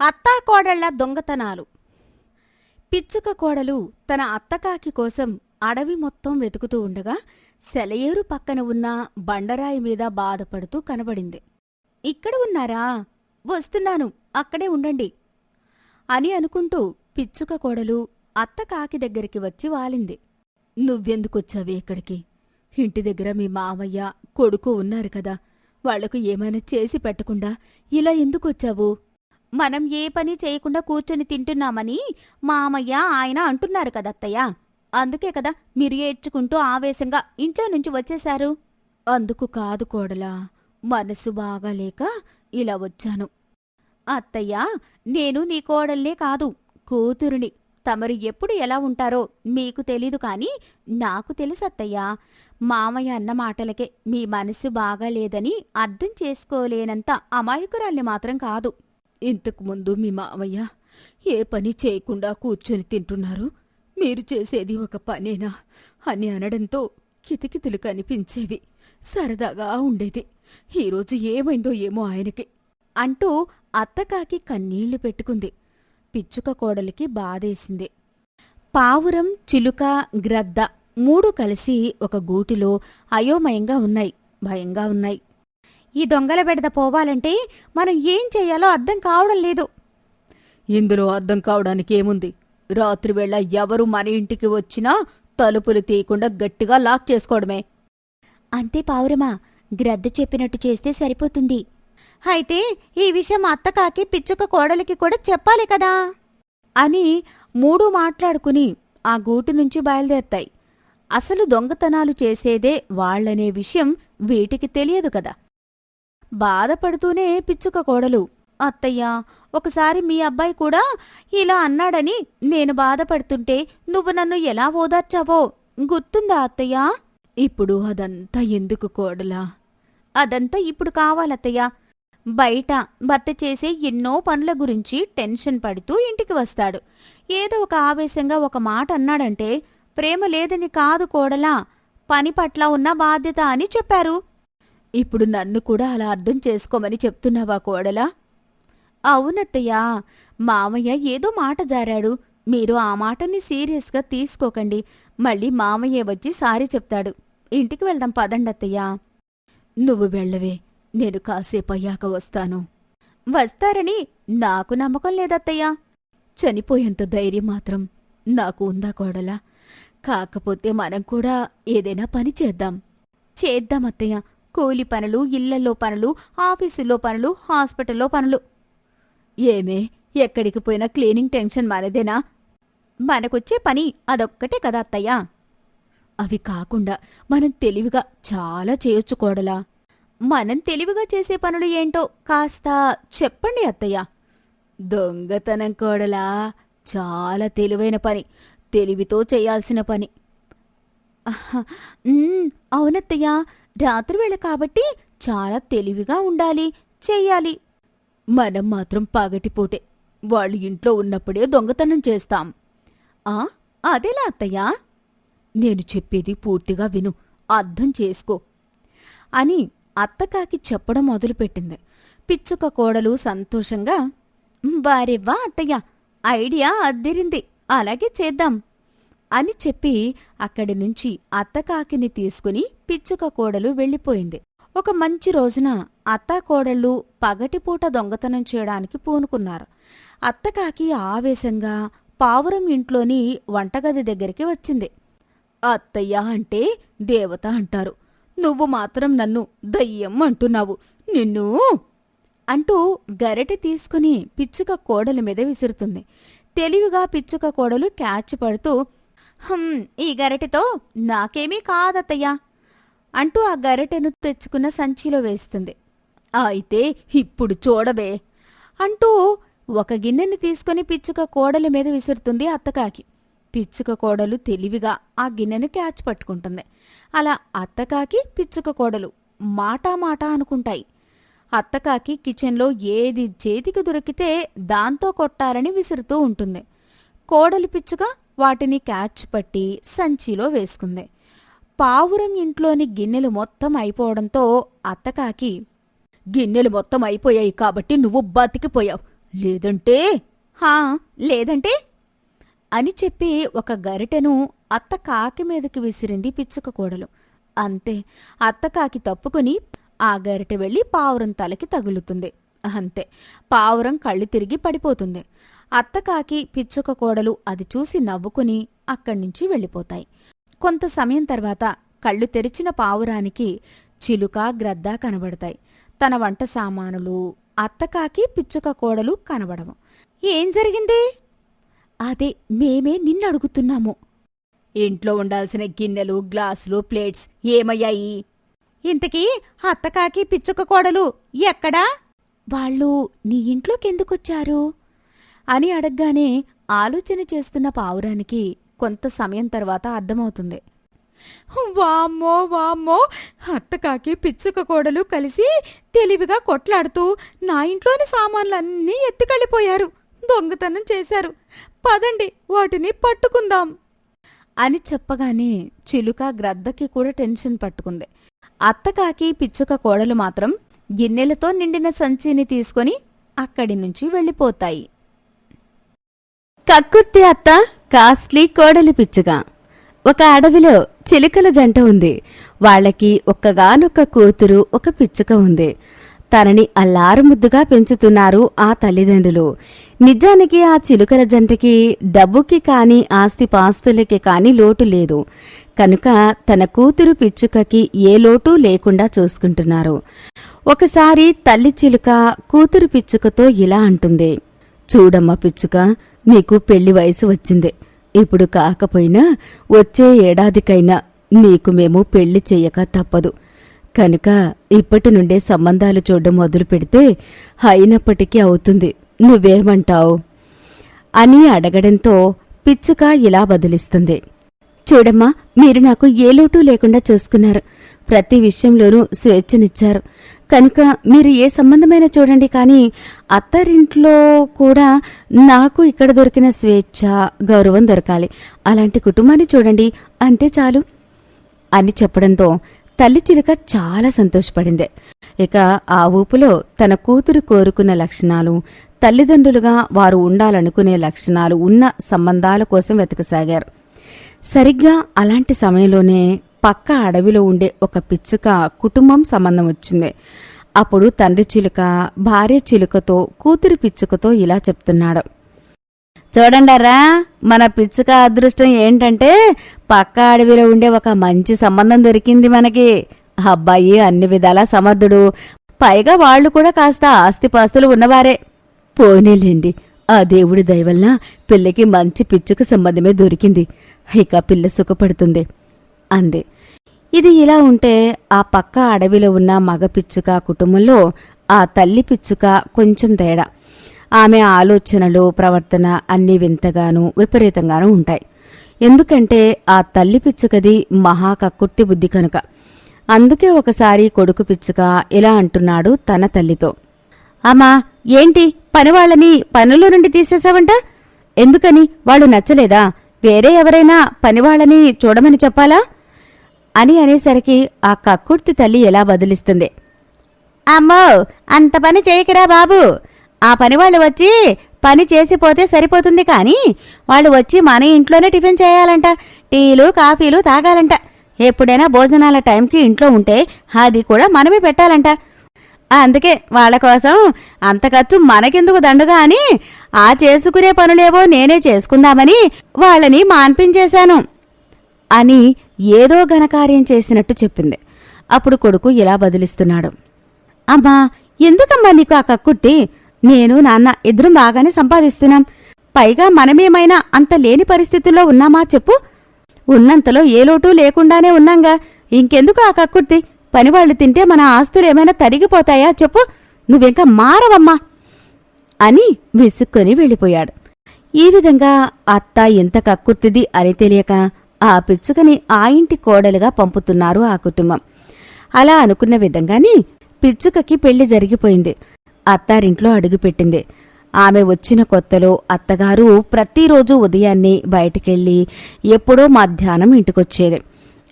అత్తాకోడళ్ళ దొంగతనాలు. పిచ్చుక కోడలు తన అత్తకాకి కోసం అడవి మొత్తం వెతుకుతూ ఉండగా సెలయేరు పక్కన ఉన్న బండరాయి మీద బాధపడుతూ కనబడింది. ఇక్కడ ఉన్నారా? వస్తున్నాను. అక్కడే ఉండండి. అని అనుకుంటూ పిచ్చుక కోడలు అత్తకాకి దగ్గరికి వచ్చి వాలింది. నువ్వెందుకొచ్చావే ఇక్కడికి? ఇంటి దగ్గర మీ మామయ్య కొడుకు ఉన్నారు కదా. వాళ్ళకు ఏమైనా చేసి పెట్టకుండా ఇలా ఎందుకొచ్చావు? మనం ఏ పని చేయకుండా కూర్చొని తింటున్నామని మామయ్య ఆయన అంటున్నారు కదత్తయ్య. అందుకే కదా మీరు ఏడ్చుకుంటూ ఆవేశంగా ఇంట్లో నుంచి వచ్చేశారు. అందుకు కాదు కోడలా మనసు బాగాలేక ఇలా వచ్చాను. అత్తయ్య నేను నీ కోడల్నే కాదు కూతురుని. తమరు ఎప్పుడు ఎలా ఉంటారో మీకు తెలీదు కాని నాకు తెలుసు అత్తయ్య. మామయ్య అన్న మాటలకే మీ మనసు బాగాలేదని అర్థం చేసుకోలేనంత అమాయకురాల్ని మాత్రం కాదు. ఇంతకుముందు మీ మామయ్య ఏ పని చేయకుండా కూర్చొని తింటున్నారు? మీరు చేసేది ఒక పనేనా? అని అనడంతో కితికితులు కనిపించేవి. సరదాగా ఉండేది. ఈరోజు ఏమైందో ఏమో ఆయనకి అంటూ అత్తకాకి కన్నీళ్ళు పెట్టుకుంది. పిచ్చుక కోడలికి బాధేసింది. పావురం చిలుక గ్రద్ద మూడు కలిసి ఒక గూటిలో అయోమయంగా ఉన్నాయి. భయంగా ఉన్నాయి. ఈ దొంగల బెడద పోవాలంటే మనం ఏం చెయ్యాలో అర్థం కావడం లేదు. ఇందులో అర్థం కావడానికి ఏముంది? రాత్రివేళ ఎవరు మన ఇంటికి వచ్చినా తలుపులు తీయకుండా గట్టిగా లాక్ చేసుకోవడమే. అంతే పావురమా? గ్రద్ద చెప్పినట్టు చేస్తే సరిపోతుంది. అయితే ఈ విషయం అత్తకాకి పిచ్చుక కోడలికి కూడా చెప్పాలి కదా? అని మూడు మాట్లాడుకుని ఆ గూటి నుంచి బయలుదేరతాయి. అసలు దొంగతనాలు చేసేదే వాళ్ళనే విషయం వీటికి తెలియదు కదా. బాధపడుతూనే పిచ్చుక కోడలు. అత్తయ్యా ఒకసారి మీ అబ్బాయి కూడా ఇలా అన్నాడని నేను బాధపడుతుంటే నువ్వు నన్ను ఎలా ఓదార్చావో గుర్తుందా అత్తయ్యా? ఇప్పుడు అదంతా ఎందుకు కోడలా? అదంతా ఇప్పుడు కావాలత్తయ్యా. బయట భర్త చేసే ఎన్నో పనుల గురించి టెన్షన్ పడుతూ ఇంటికి వస్తాడు. ఏదో ఒక ఆవేశంగా ఒక మాట అన్నాడంటే ప్రేమ లేదని కాదు కోడలా. పని పట్ల ఉన్న బాధ్యత అని చెప్పారు. ఇప్పుడు నన్ను కూడా అలా అర్థం చేసుకోమని చెప్తున్నావా కోడలా? అవునత్తయ్యా మామయ్య ఏదో మాట జారాడు. మీరు ఆ మాటని సీరియస్గా తీసుకోకండి. మళ్ళీ మామయ్య వచ్చి సారీ చెప్తాడు. ఇంటికి వెళ్దాం పదండత్తయ్యా. నువ్వు వెళ్ళవే నేను కాసేపు అయ్యాక వస్తాను. వస్తారని నాకు నమ్మకం లేదత్తయ్యా. చనిపోయేంత ధైర్యం మాత్రం నాకు ఉందా కోడలా? కాకపోతే మనం కూడా ఏదైనా పని చేద్దాం. చేద్దాం అత్తయ్య కూలి పనులు ఇళ్ళలో పనులు ఆఫీసుల్లో పనులు హాస్పిటల్లో పనులు. ఏమే ఎక్కడికి పోయినా క్లీనింగ్ టెన్షన్ మనదేనా? మనకొచ్చే పని అదొక్కటే కదా అత్తయ్యా. అవి కాకుండా మనం తెలివిగా చాలా చేయొచ్చు కోడలా. మనం తెలివిగా చేసే పనులు ఏంటో కాస్త చెప్పండి అత్తయ్య. దొంగతనం కోడలా చాలా తెలివైన పని తెలివితో చేయాల్సిన పని. అవునత్తయ్యా అవునత్తయ్య. రాత్రివేళ కాబట్టి చాలా తెలివిగా ఉండాలి చెయ్యాలి మనం మాత్రం పాగటిపోటే వాళ్ళు ఇంట్లో ఉన్నప్పుడే దొంగతనం చేస్తాం. ఆ అదేలా అత్తయ్యా? నేను చెప్పేది పూర్తిగా విను అర్థం చేసుకో అని అత్తకాకి చెప్పడం మొదలుపెట్టింది. పిచ్చుక కోడలు సంతోషంగా వారెవ్వా అత్తయ్య? ఐడియా అద్దెరింది. అలాగే చేద్దాం. అని చెప్పి అక్కడి నుంచి అత్తకాకిని తీసుకుని పిచ్చుక కోడలు వెళ్ళిపోయింది. ఒక మంచి రోజున అత్తాకోడళ్ళు పగటిపూట దొంగతనం చేయడానికి పూనుకున్నారు. అత్తకాకి ఆవేశంగా పావురం ఇంట్లోని వంటగది దగ్గరికి వచ్చింది. అత్తయ్య అంటే దేవత అంటారు. నువ్వు మాత్రం నన్ను దయ్యం అంటున్నావు. నిన్ను అంటూ గరిటె తీసుకుని పిచ్చుక కోడలి మీద విసురుతుంది. తెలివిగా పిచ్చుక కోడలు క్యాచ్ పడుతూ "హుం, ఈ గరిటెతో నాకేమీ కాదత్తయ్యా అంటూ ఆ గరిటెను తెచ్చుకున్న సంచిలో వేస్తుంది. అయితే ఇప్పుడు చూడబే అంటూ ఒక గిన్నెని తీసుకుని పిచ్చుక కోడలి మీద విసురుతుంది అత్తకాకి. పిచ్చుక కోడలు తెలివిగా ఆ గిన్నెను క్యాచ్ పట్టుకుంటుంది. అలా అత్తకాకి పిచ్చుక కోడలు మాటా మాట అనుకుంటాయి. అత్తకాకి కిచెన్లో ఏది చేతికి దొరికితే దాంతో కొట్టాలని విసురుతూ ఉంటుంది. కోడలి పిచ్చుక వాటిని క్యాచ్ పట్టి సంచిలో వేసుకుంది. పావురం ఇంట్లోని గిన్నెలు మొత్తం అయిపోవడంతో అత్తకాకి గిన్నెలు మొత్తం అయిపోయాయి కాబట్టి నువ్వు బతికిపోయావు. లేదంటే? హా లేదంటే? అని చెప్పి ఒక గరిటెను అత్త కాకి మీదకి విసిరింది పిచ్చుక కోడలు. అంతే అత్త కాకి తప్పుకుని ఆ గరిటె వెళ్ళి పావురం తలకి తగులుతుంది. అంతే పావురం కళ్ళు తిరిగి పడిపోతుంది. అత్తకాకి పిచ్చుక కోడలు అది చూసి నవ్వుకుని అక్కడ్నుంచి వెళ్ళిపోతాయి. కొంత సమయం తర్వాత కళ్ళు తెరిచిన పావురానికి చిలుక గ్రద్ద కనబడతాయి. తన వంట సామానులు అత్తకాకి పిచ్చుక కోడలు కనబడము ఏం జరిగింది? అదే మేమే నిన్నడుగుతున్నాము. ఇంట్లో ఉండాల్సిన గిన్నెలు గ్లాసులు ప్లేట్స్ ఏమయ్యాయి? ఇంతకీ అత్తకాకి పిచ్చుక కోడలు ఎక్కడా? వాళ్ళు నీ ఇంట్లోకెందుకొచ్చారు? అని అడగ్గానే ఆలోచన చేస్తున్న పావురానికి కొంత సమయం తర్వాత అర్థమవుతుంది. వామ్మో వామ్మో! అత్తకాకి పిచ్చుక కోడలు కలిసి తెలివిగా కొట్లాడుతూ నా ఇంట్లోని సామాన్లన్నీ ఎత్తుకెళ్ళిపోయారు. దొంగతనం చేశారు. పదండి వాటిని పట్టుకుందాం. అని చెప్పగానే చిలుక గ్రద్దకి కూడా టెన్షన్ పట్టుకుంది. అత్తకాకి పిచ్చుక కోడలు మాత్రం గిన్నెలతో నిండిన సంచిని తీసుకొని అక్కడి నుంచి వెళ్ళిపోతాయి. కక్కుర్తి అత్త కాస్ట్లీ కోడలి పిచ్చుగా ఒక అడవిలో చిలుకల జంట ఉంది. వాళ్ళకి ఒక్కగానొక్క కూతురు ఒక పిచ్చుక ఉంది. తనని అల్లారుముద్దుగా పెంచుతున్నారు ఆ తల్లిదండ్రులు. నిజానికి ఆ చిలుకల జంటకి డబ్బుకి కాని ఆస్తి పాస్తులకి కాని లోటు లేదు. కనుక తన కూతురు పిచ్చుకకి ఏ లోటు లేకుండా చూసుకుంటున్నారు. ఒకసారి తల్లి చిలుక కూతురు పిచ్చుకతో ఇలా అంటుంది. చూడమ్మా పిచ్చుక నీకు పెళ్ళి వయసు వచ్చింది. ఇప్పుడు కాకపోయినా వచ్చే ఏడాదికైనా నీకు మేము పెళ్ళి చెయ్యక తప్పదు. కనుక ఇప్పటి నుండే సంబంధాలు చూడడం మొదలు పెడితే అయినప్పటికీ అవుతుంది. నువ్వేమంటావు? అని అడగడంతో పిచ్చుక ఇలా బదిలిస్తుంది చూడమ్మా మీరు నాకు ఏ లోటు లేకుండా చూసుకున్నారు. ప్రతి విషయంలోనూ స్వేచ్ఛనిచ్చారు. కనుక మీరు ఏ సంబంధమైనా చూడండి కానీ అత్తరింట్లో కూడా నాకు ఇక్కడ దొరికిన స్వేచ్ఛ గౌరవం దొరకాలి. అలాంటి కుటుంబాన్ని చూడండి. అంతే చాలు. అని చెప్పడంతో తల్లి చిలుక చాలా సంతోషపడింది. ఇక ఆ ఊపులో తన కూతురు కోరుకున్న లక్షణాలు తల్లిదండ్రులుగా వారు ఉండాలనుకునే లక్షణాలు ఉన్న సంబంధాల కోసం వెతకసాగారు. సరిగ్గా అలాంటి సమయంలోనే పక్క అడవిలో ఉండే ఒక పిచ్చుక కుటుంబం సంబంధం వచ్చింది. అప్పుడు తండ్రి చిలుక భార్య చిలుకతో కూతురి పిచ్చుకతో ఇలా చెప్తున్నాడు. చూడండారా మన పిచ్చుక అదృష్టం ఏంటంటే పక్క అడవిలో ఉండే ఒక మంచి సంబంధం దొరికింది మనకి. అబ్బాయి అన్ని విధాలా సమర్థుడు. పైగా వాళ్ళు కూడా కాస్త ఆస్తిపాస్తులు ఉన్నవారే. పోనీలేండి ఆ దేవుడి దయవల్ల పిల్లకి మంచి పిచ్చుక సంబంధమే దొరికింది. ఇక పిల్ల సుఖపడుతుంది. అంది. ఇది ఇలా ఉంటే ఆ పక్క అడవిలో ఉన్న మగ పిచ్చుక కుటుంబంలో ఆ తల్లి పిచ్చుక కొంచెం తేడా. ఆమె ఆలోచనలు ప్రవర్తన అన్నీ వింతగాను విపరీతంగానూ ఉంటాయి. ఎందుకంటే ఆ తల్లి పిచ్చుకది మహా కక్కుర్తి బుద్ధి కనుక. అందుకే ఒకసారి కొడుకు పిచ్చుక ఇలా అంటున్నాడు తన తల్లితో. అమ్మా ఏంటి? పనివాళ్ళని పనుల నుండి తీసేశావంట ఎందుకని? వాళ్ళు నచ్చలేదా? వేరే ఎవరైనా పనివాళ్ళని చూడమని చెప్పాలా? అని అనేసరికి ఆ కక్కుర్తి తల్లి ఎలా బదిలిస్తుంది. అమ్మో అంత పని చేయకరా బాబు. ఆ పని వాళ్ళు వచ్చి పని చేసిపోతే సరిపోతుంది కానీ వాళ్ళు వచ్చి మన ఇంట్లోనే టిఫిన్ చేయాలంట టీలు కాఫీలు తాగాలంట. ఎప్పుడైనా భోజనాల టైంకి ఇంట్లో ఉంటే అది కూడా మనమే పెట్టాలంట. అందుకే వాళ్ళ కోసం అంత ఖర్చు మనకెందుకు దండుగా అని ఆ చేసుకునే పనులేవో నేనే చేసుకుందామని వాళ్ళని మాన్పించేశాను. అని ఏదో ఘనకార్యం చేసినట్టు చెప్పింది. అప్పుడు కొడుకు ఇలా బదిలిస్తున్నాడు. అమ్మా ఎందుకమ్మా నీకు ఆ కక్కుట్టి నేను నాన్న ఇద్దరం బాగానే సంపాదిస్తున్నాం. పైగా మనమేమైనా అంత లేని పరిస్థితుల్లో ఉన్నామా చెప్పు? ఉన్నంతలో ఏ లోటు లేకుండానే ఉన్నాంగా. ఇంకెందుకు ఆ కక్కుర్తి? పనివాళ్ళు తింటే మన ఆస్తులు ఏమైనా తరిగిపోతాయా చెప్పు? నువ్వింకా మారవమ్మా! అని విసుక్కొని వెళ్ళిపోయాడు. ఈ విధంగా అత్త ఎంత కక్కుర్తిది అని తెలియక ఆ పిచ్చుకని ఆ ఇంటి కోడలుగా పంపుతున్నారు ఆ కుటుంబం. అలా అనుకున్న విధంగానే పిచ్చుకకి పెళ్ళి జరిగిపోయింది. అత్తారింట్లో అడుగుపెట్టింది. ఆమె వచ్చిన కొత్తలో అత్తగారు ప్రతిరోజు ఉదయాన్నే బయటికెళ్ళి ఎప్పుడో మధ్యాహ్నం ఇంటికొచ్చేది.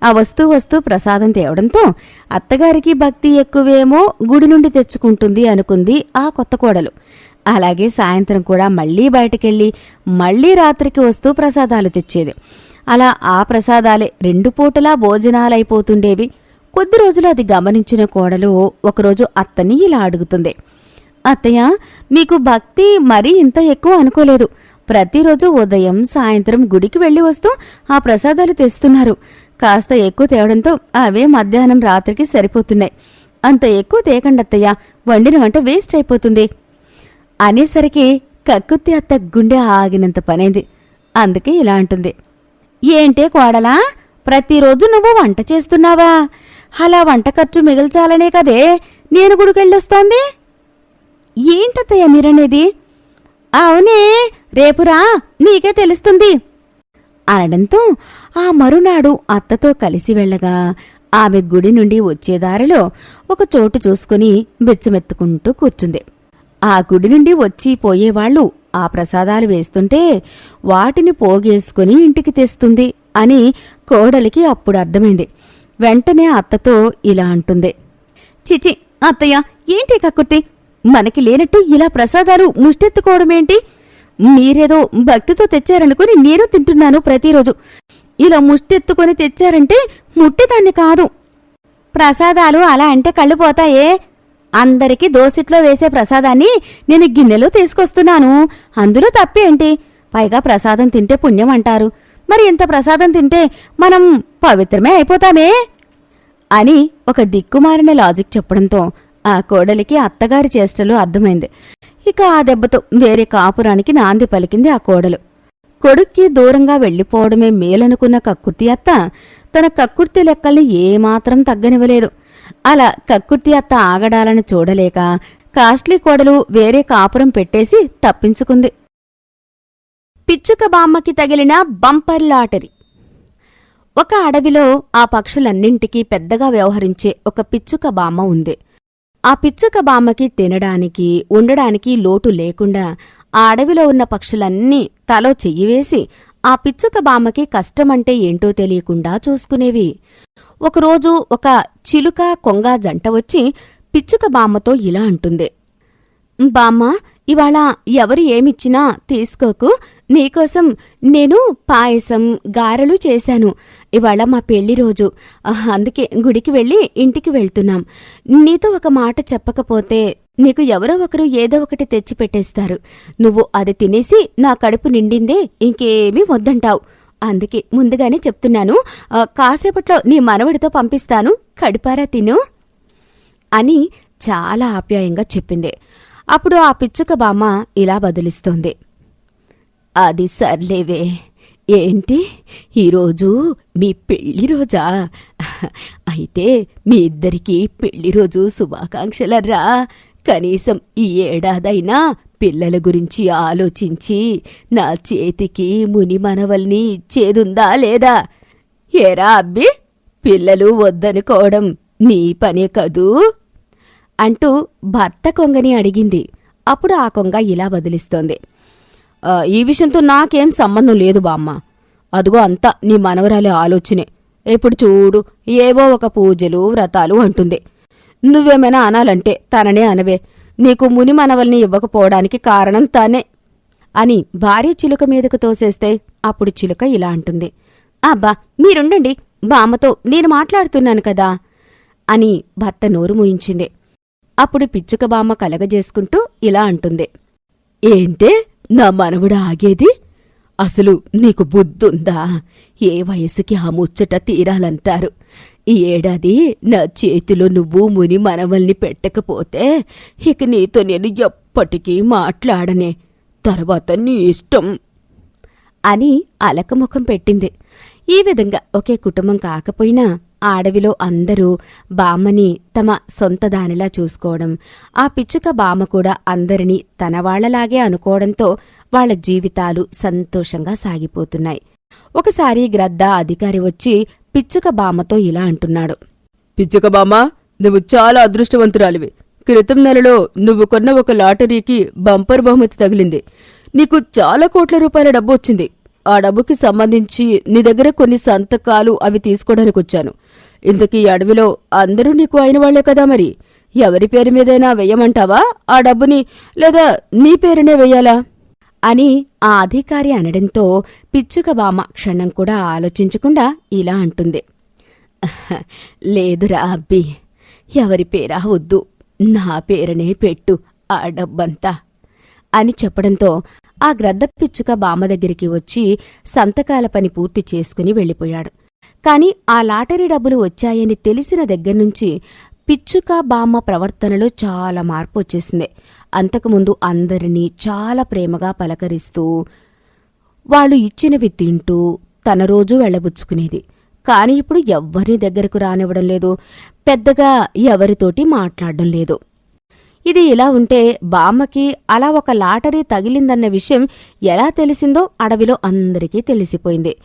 ఆ వస్తూ వస్తూ ప్రసాదం తేవడంతో అత్తగారికి భక్తి ఎక్కువేమో గుడి నుండి తెచ్చుకుంటుంది అనుకుంది ఆ కొత్త కోడలు. అలాగే సాయంత్రం కూడా మళ్ళీ బయటకెళ్ళి మళ్ళీ రాత్రికి వస్తూ ప్రసాదాలు తెచ్చేది. అలా ఆ ప్రసాదాలే రెండు పూటలా భోజనాలైపోతుండేవి. కొద్ది రోజులు అది గమనించిన కోడలు ఒకరోజు అత్తని ఇలా అడుగుతుంది. అత్తయ్య మీకు భక్తి మరీ ఇంత ఎక్కువ అనుకోలేదు. ప్రతిరోజు ఉదయం సాయంత్రం గుడికి వెళ్ళి వస్తూ ఆ ప్రసాదాలు తెస్తున్నారు. కాస్త ఎక్కువ తేవడంతో అవే మధ్యాహ్నం రాత్రికి సరిపోతున్నాయి. అంత ఎక్కువ తేకండి అత్తయ్య వండిన వంట వేస్ట్ అయిపోతుంది. అనేసరికి కక్కుత్తి అత్త గుండె ఆగినంత పనైంది. అందుకే ఇలా అంటుంది. ఏంటే కోడలా? ప్రతిరోజు నువ్వు వంట చేస్తున్నావా? అలా వంట ఖర్చు మిగిల్చాలనే కదే నేను గుడికెళ్ళొస్తోంది? ఏంటత్తయ్య మీరనేది? అవునే రేపురా నీకే తెలుస్తుంది. అనడంతో ఆ మరునాడు అత్తతో కలిసి వెళ్ళగా ఆమె గుడి నుండి వచ్చే దారిలో ఒక చోటు చూసుకుని బెచ్చమెత్తుకుంటూ కూర్చుంది. ఆ గుడి నుండి వచ్చి పోయేవాళ్ళు ఆ ప్రసాదాలు వేస్తుంటే వాటిని పోగేసుకుని ఇంటికి తెస్తుంది అని కోడలికి అప్పుడు అర్థమైంది. వెంటనే అత్తతో ఇలా అంటుంది. చిచి అత్తయ్య ఏంటి కక్కుర్తి? మనకి లేనట్టు ఇలా ప్రసాదాలు ముష్టెత్తుకోవడమేంటి? మీరేదో భక్తితో తెచ్చారనుకుని నేను తింటున్నాను ప్రతిరోజు. ఇలా ముష్టెత్తుకొని తెచ్చారంటే ముట్టేదాన్ని కాదు. ప్రసాదాలు అలా అంటే కళ్ళు పోతాయే. అందరికీ దోసిట్లో వేసే ప్రసాదాన్ని నేను గిన్నెలో తీసుకొస్తున్నాను. అందులో తప్పేంటి? పైగా ప్రసాదం తింటే పుణ్యం అంటారు. మరి ఇంత ప్రసాదం తింటే మనం పవిత్రమే అయిపోతామే? అని ఒక దిక్కుమారిన లాజిక్ చెప్పడంతో ఆ కోడలికి అత్తగారి చేష్టలు అర్థమైంది. ఇక ఆ దెబ్బతో వేరే కాపురానికి నాంది పలికింది ఆ కోడలు. కొడుక్కి దూరంగా వెళ్ళిపోవడమే మేలనుకున్న కక్కుర్తి అత్త తన కక్కుర్తి లెక్కల్ని ఏమాత్రం తగ్గనివ్వలేదు. అలా కక్కుర్తి అత్త ఆగడాలను చూడలేక కాస్ట్లీ కోడలు వేరే కాపురం పెట్టేసి తప్పించుకుంది. పిచ్చుక బామ్మకి తగిలిన బంపర్ లాటరీ. ఒక అడవిలో ఆ పక్షులన్నింటికీ పెద్దగా వ్యవహరించే ఒక పిచ్చుక బామ్మ ఉంది. ఆ పిచ్చుక బామ్మకి తినడానికి ఉండడానికి లోటు లేకుండా ఆ అడవిలో ఉన్న పక్షులన్నీ తలో చెయ్యివేసి ఆ పిచ్చుక బామ్మకి కష్టమంటే ఏంటో తెలియకుండా చూసుకునేవి. ఒకరోజు ఒక చిలుక కొంగ జంట వచ్చి పిచ్చుక బామ్మతో ఇలా అంటుంది. బామ్మ ఇవాళ ఎవరు ఏమిచ్చినా తీసుకోకు. నీకోసం నేను పాయసం గారెలు చేశాను. ఇవాళ మా పెళ్ళి రోజు. అందుకే గుడికి వెళ్ళి ఇంటికి వెళ్తున్నాం. నీతో ఒక మాట చెప్పకపోతే నీకు ఎవరో ఒకరు ఏదో ఒకటి తెచ్చి పెట్టేస్తారు. నువ్వు అది తినేసి నా కడుపు నిండిందే ఇంకేమీ వద్దంటావు. అందుకే ముందుగానే చెప్తున్నాను కాసేపట్లో నీ మనవడితో పంపిస్తాను కడుపారా తిను అని చాలా ఆప్యాయంగా చెప్పింది. అప్పుడు ఆ పిచ్చుక బామ్మ ఇలా బదిలిస్తోంది. అది సర్లేవే ఏంటి? ఈరోజు మీ పెళ్ళి రోజా? అయితే మీ ఇద్దరికీ పెళ్ళి రోజు శుభాకాంక్షలర్రా కనీసం ఈ ఏడాదైనా పిల్లల గురించి ఆలోచించి నా చేతికి ముని మనవల్ని ఇచ్చేదుందా లేదా? ఏరా అబ్బి పిల్లలు వద్దనుకోవడం నీ పనే కదూ? అంటూ భర్త కొంగని అడిగింది. అప్పుడు ఆ కొంగ ఇలా బదిలిస్తోంది ఈ విషయంతో నాకేం సంబంధం లేదు బామ్మ. అదిగో అంతా నీ మనవరాలి ఆలోచనే. ఎప్పుడు చూడు ఏవో ఒక పూజలు వ్రతాలు అంటుంది. నువ్వేమైనా అనాలంటే తననే అనవే. నీకు ముని మనవల్ని ఇవ్వకపోవడానికి కారణం తానే. అని భార్య చిలుక మీదకు తోసేస్తే అప్పుడు చిలుక ఇలా అంటుంది. అబ్బా మీరుండండి. బామ్మతో నేను మాట్లాడుతున్నాను కదా అని భర్త నోరు మూయించింది. అప్పుడు పిచ్చుక బామ్మ కలగజేసుకుంటూ ఇలా అంటుంది. ఏంటే నా మనవడు ఆగేది? అసలు నీకు బుద్ధుందా? ఏ వయసుకి ఆ ముచ్చట తీరాలంటారు? ఈ ఏడాది నా చేతిలో నువ్వు ముని మనవల్ని పెట్టకపోతే ఇక నీతో నేను ఎప్పటికీ మాట్లాడనే. తర్వాత నీ ఇష్టం. అని అలకముఖం పెట్టింది. ఈ విధంగా ఒకే కుటుంబం కాకపోయినా ఆ అడవిలో అందరూ బామ్మని తమ సొంత దానిలా చూసుకోవడం. ఆ పిచ్చుక బామ్మ కూడా అందరినీ తన వాళ్ళలాగే అనుకోవడంతో వాళ్ళ జీవితాలు సంతోషంగా సాగిపోతున్నాయి. ఒకసారి గ్రద్ద అధికారి వచ్చి పిచ్చుక బామ్మతో ఇలా అంటున్నాడు. పిచ్చుక బామ్మ నువ్వు చాలా అదృష్టవంతురాలివి. క్రితం నెలలో నువ్వు కొన్న ఒక లాటరీకి బంపర్ బహుమతి తగిలింది. నీకు చాలా కోట్ల రూపాయల డబ్బు వచ్చింది. ఆ డబ్బుకి సంబంధించి నీ దగ్గర కొన్ని సంతకాలు అవి తీసుకోవడానికి వచ్చాను ఇంతకీ ఈ అడవిలో అందరూ నీకు అయిన వాళ్ళే కదా మరి? ఎవరి పేరు మీదైనా వెయ్యమంటావా ఆ డబ్బుని లేదా నీ పేరునే వెయ్యాలా అని ఆ అధికారి అనడంతో పిచ్చుక బామ్మ క్షణం కూడా ఆలోచించకుండా ఇలా అంటుంది. లేదురా అబ్బి ఎవరి పేరా వద్దు. నా పేరునే పెట్టు ఆ డబ్బంతా అని చెప్పడంతో ఆ గ్రద్ద పిచ్చుక బామ్మ దగ్గరికి వచ్చి సంతకాల పని పూర్తి చేసుకుని వెళ్ళిపోయాడు. కాని ఆ లాటరీ డబ్బులు వచ్చాయని తెలిసిన దగ్గర్నుంచి పిచ్చుక బామ్మ ప్రవర్తనలో చాలా మార్పు వచ్చేసింది అంతకుముందు అందరినీ చాలా ప్రేమగా పలకరిస్తూ వాళ్ళు ఇచ్చినవి తింటూ తన రోజు వెళ్ళబుచ్చుకునేది. కాని ఇప్పుడు ఎవ్వరి దగ్గరకు రానివ్వడం లేదు. పెద్దగా ఎవరితోటి మాట్లాడడం లేదు. ఇది ఇలా ఉంటే బామ్మకి అలా ఒక లాటరీ తగిలిందన్న విషయం ఎలా తెలిసిందో అడవిలో అందరికీ తెలిసిపోయింది.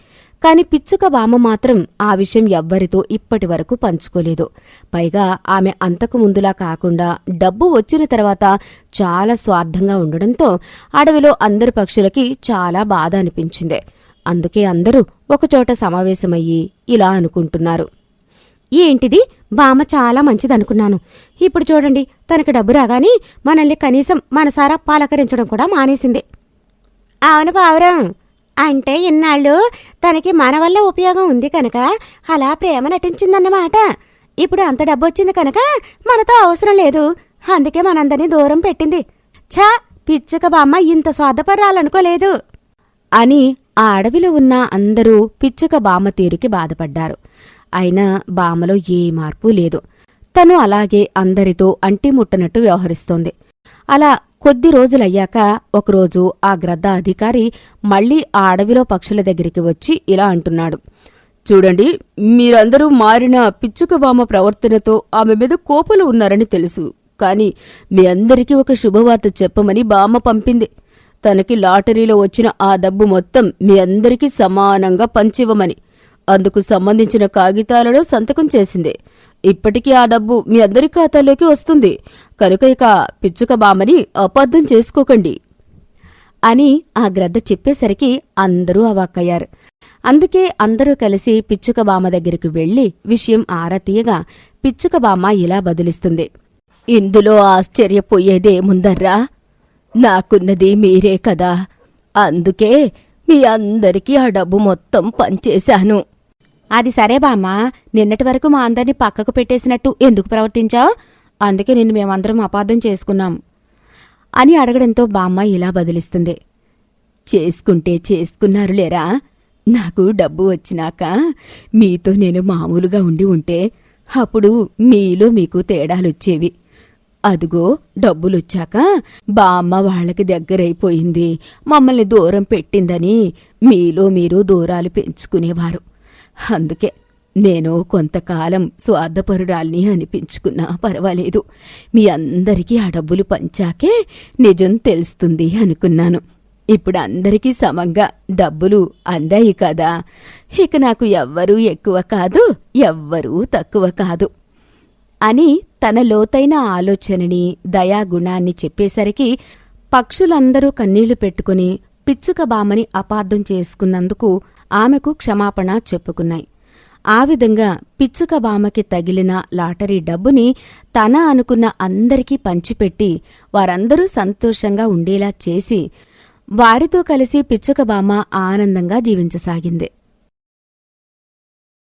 కాని పిచ్చుక బామ్మ మాత్రం ఆ విషయం ఎవ్వరితో ఇప్పటి వరకు పంచుకోలేదు. పైగా ఆమె అంతకు ముందులా కాకుండా డబ్బు వచ్చిన తర్వాత చాలా స్వార్థంగా ఉండడంతో అడవిలో అందరి పక్షులకి చాలా బాధ అనిపించింది. అందుకే అందరూ ఒకచోట సమావేశమయ్యి ఇలా అనుకుంటున్నారు. ఏంటిది? బామ్మ చాలా మంచిదనుకున్నాను. ఇప్పుడు చూడండి తనకు డబ్బు రాగాని మనల్ని కనీసం మనసారా పాలకరించడం కూడా మానేసింది. అవును పావురం. అంటే ఇన్నాళ్ళు తనకి మన వల్ల ఉపయోగం ఉంది కనుక అలా ప్రేమ నటించిందన్నమాట. ఇప్పుడు అంత డబ్బు వచ్చింది కనుక మనతో అవసరం లేదు. అందుకే మనందరినీ దూరం పెట్టింది. ఛా పిచ్చుక బామ్మ ఇంత స్వార్థపడాలనుకోలేదు అని ఆ అడవిలో ఉన్న అందరూ పిచ్చుక బామ్మ తీరుకి బాధపడ్డారు. అయినా బామలో ఏ మార్పు లేదు. తను అలాగే అందరితో అంటిముట్టనట్టు వ్యవహరిస్తోంది. అలా కొద్ది రోజులయ్యాక ఒకరోజు ఆ గ్రద్ద అధికారి మళ్ళీ ఆ అడవిలో పక్షుల దగ్గరికి వచ్చి ఇలా అంటున్నాడు. చూడండి మీరందరూ మారిన పిచ్చుక బామ ప్రవర్తనతో ఆమె మీద కోపలు ఉన్నారని తెలుసు. కాని మీ అందరికీ ఒక శుభవార్త చెప్పమని బామ్మ పంపింది. తనకి లాటరీలో వచ్చిన ఆ డబ్బు మొత్తం మీ అందరికీ సమానంగా పంచివ్వమని. అందుకు సంబంధించిన కాగితాలలో సంతకం చేసింది. ఇప్పటికీ ఆ డబ్బు మీ అందరి ఖాతాలోకి వస్తుంది. కనుక ఇక పిచ్చుక బామని అపార్థం చేసుకోకండి. అని ఆ గ్రద్ద చెప్పేసరికి అందరూ అవాక్కయ్యారు. అందుకే అందరూ కలిసి పిచ్చుక బామ దగ్గరికి వెళ్ళి విషయం ఆరతీయగా పిచ్చుక బామ ఇలా బదిలిస్తుంది. ఇందులో ఆశ్చర్యపోయేదేముందర్రా? నాకున్నది మీరే కదా. అందుకే మీ అందరికీ ఆ డబ్బు మొత్తం పంచేశాను. అది సరే బామ్మ నిన్నటి వరకు మా అందరినీ పక్కకు పెట్టేసినట్టు ఎందుకు ప్రవర్తించావు? అందుకే నిన్ను మేమందరం అపార్థం చేసుకున్నాం అని అడగడంతో బామ్మ ఇలా బదిలిస్తుంది. చేసుకుంటే చేసుకున్నారు లేరా నాకు డబ్బు వచ్చినాక మీతో నేను మామూలుగా ఉండి ఉంటే అప్పుడు మీలో మీకు తేడాలొచ్చేవి. అదుగో డబ్బులొచ్చాక బామ్మ వాళ్ళకి దగ్గరైపోయింది. మమ్మల్ని దూరం పెట్టిందని మీలో మీరు దూరాలు పెంచుకునేవారు. అందుకే నేను కొంతకాలం స్వార్థపరురాల్ని అనిపించుకున్నా పర్వాలేదు. మీ అందరికీ ఆ డబ్బులు పంచాకే నిజం తెలుస్తుంది అనుకున్నాను. ఇప్పుడు అందరికీ సమంగా డబ్బులు అందాయి కదా. ఇక నాకు ఎవ్వరూ ఎక్కువ కాదు ఎవ్వరూ తక్కువ కాదు అని తన లోతైన ఆలోచనని దయాగుణాన్ని చెప్పేసరికి పక్షులందరూ కన్నీళ్ళు పెట్టుకుని పిచ్చుక బామని అపార్థం చేసుకున్నందుకు ఆమెకు క్షమాపణ చెప్పుకున్నాయి. ఆ విధంగా పిచ్చుక బామకి తగిలిన లాటరీ డబ్బుని తన అనుకున్న అందరికీ పంచిపెట్టి వారందరూ సంతోషంగా ఉండేలా చేసి వారితో కలిసి పిచ్చుక బామ ఆనందంగా జీవించసాగింది.